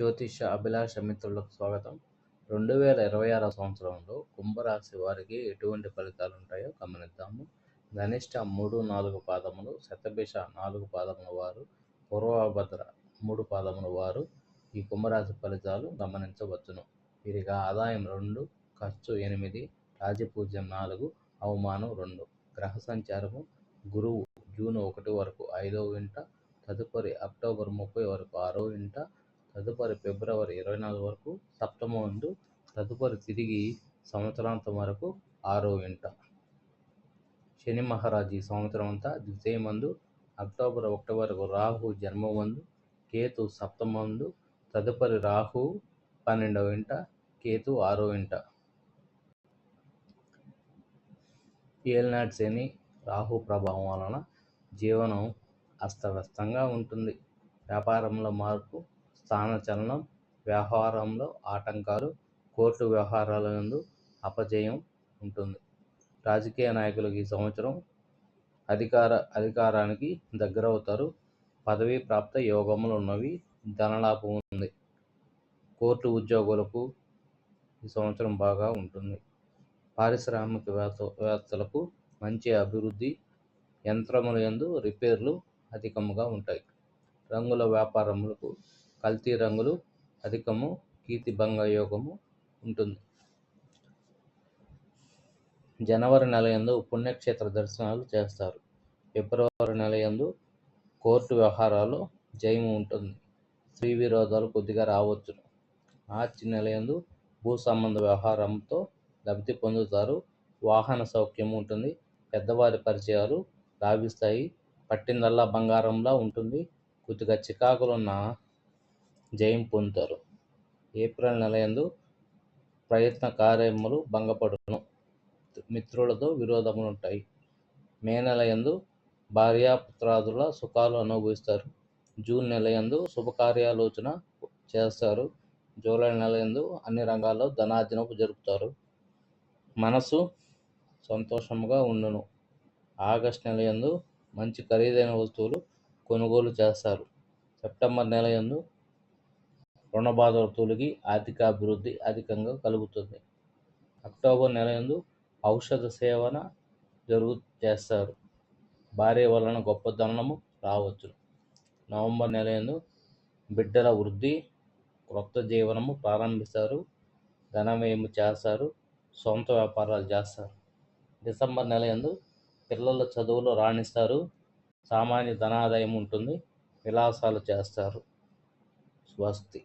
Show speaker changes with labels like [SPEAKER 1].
[SPEAKER 1] జ్యోతిష అభిలాష మిత్రులకు స్వాగతం. రెండు వేల ఇరవై ఆరో సంవత్సరంలో కుంభరాశి వారికి ఎటువంటి ఫలితాలు ఉంటాయో గమనిద్దాము. ధనిష్ట మూడు నాలుగు పాదములు శతభిష నాలుగు పాదముల వారు పూర్వభద్ర మూడు పాదముల వారు. ఈ కుంభరాశి ఫలితాలు గమనించవచ్చును. వీరిగా ఆదాయం రెండు ఖర్చు ఎనిమిది రాజపూజ్యం నాలుగు అవమానం రెండు. గ్రహ సంచారము గురువు జూన్ ఒకటి వరకు ఐదవ ఇంట తదుపరి అక్టోబర్ ముప్పై వరకు ఆరో ఇంట తదుపరి ఫిబ్రవరి ఇరవై నాలుగు వరకు సప్తమ వందు తదుపరి తిరిగి సంవత్సరాంతం వరకు ఆరో వింట. శని మహారాజు ఈ సంవత్సరం అంతా ద్వితీయమందు అక్టోబర్ ఒకటి వరకు రాహు జన్మమందు కేతు సప్తమందు తదుపరి రాహు పన్నెండవ వింట కేతు ఆరో వింట. ఏలినాటి శని రాహు ప్రభావం వలన జీవనం అస్తవ్యస్తంగా ఉంటుంది. వ్యాపారంలో మార్పు స్థానచలనం వ్యవహారంలో ఆటంకాలు కోర్టు వ్యవహారాల నందు అపజయం ఉంటుంది. రాజకీయ నాయకులకు ఈ సంవత్సరం అధికార అధికారానికి దగ్గరవుతారు. పదవీ ప్రాప్త యోగములు ఉన్నవి ధనలాభం ఉంది. కోర్టు ఉద్యోగులకు ఈ సంవత్సరం బాగా ఉంటుంది. పారిశ్రామిక వ్యవస్థలకు మంచి అభివృద్ధి యంత్రముల యందు రిపేర్లు అధికముగా ఉంటాయి. రంగుల వ్యాపారములకు కల్తీ రంగులు అధికము కీర్తిభంగ యోగము ఉంటుంది. జనవరి నెలయందు పుణ్యక్షేత్ర దర్శనాలు చేస్తారు. ఫిబ్రవరి నెల యందు కోర్టు వ్యవహారాలు జయము ఉంటుంది. స్త్రీ విరోధాలు కొద్దిగా రావచ్చును. మార్చి నెలయందు భూ సంబంధ వ్యవహారంతో లబ్ధి పొందుతారు. వాహన సౌఖ్యం ఉంటుంది. పెద్దవారి పరిచయాలు లాభిస్తాయి. పట్టిందల్లా బంగారంలా ఉంటుంది. కొద్దిగా చికాకులున్న జయం పొందుతారు. ఏప్రిల్ నెల యందు ప్రయత్న కార్యములు భంగపడును. మిత్రులతో విరోధములు ఉంటాయి మే నెల యందు భార్యాపుత్రాదుల సుఖాలు అనుభవిస్తారు. జూన్ నెల యందు శుభకార్యాలోచన చేస్తారు. జూలై నెల యందు అన్ని రంగాల్లో ధనార్జనపు జరుపుతారు. మనసు సంతోషముగా ఉండును. ఆగస్ట్ నెల యందు మంచి ఖరీదైన వస్తువులు కొనుగోలు చేస్తారు. సెప్టెంబర్ నెల ఎందు రుణ బాధలు తొలగి ఆర్థికాభివృద్ధి అధికంగా కలుగుతుంది. అక్టోబర్ నెల ఎందు ఔషధ సేవన జరుగు చేస్తారు. భార్య వలన గొప్ప ధనము రావచ్చు. నవంబర్ నెల ఎందు బిడ్డల వృద్ధి క్రొత్త జీవనము ప్రారంభిస్తారు. ధనవ్యయము చేస్తారు? సొంత వ్యాపారాలు చేస్తారు. డిసెంబర్ నెల ఎందు పిల్లల చదువులో రాణిస్తారు. సామాన్య ధనాదాయం ఉంటుంది. విలాసాలు చేస్తారు. స్వస్తి.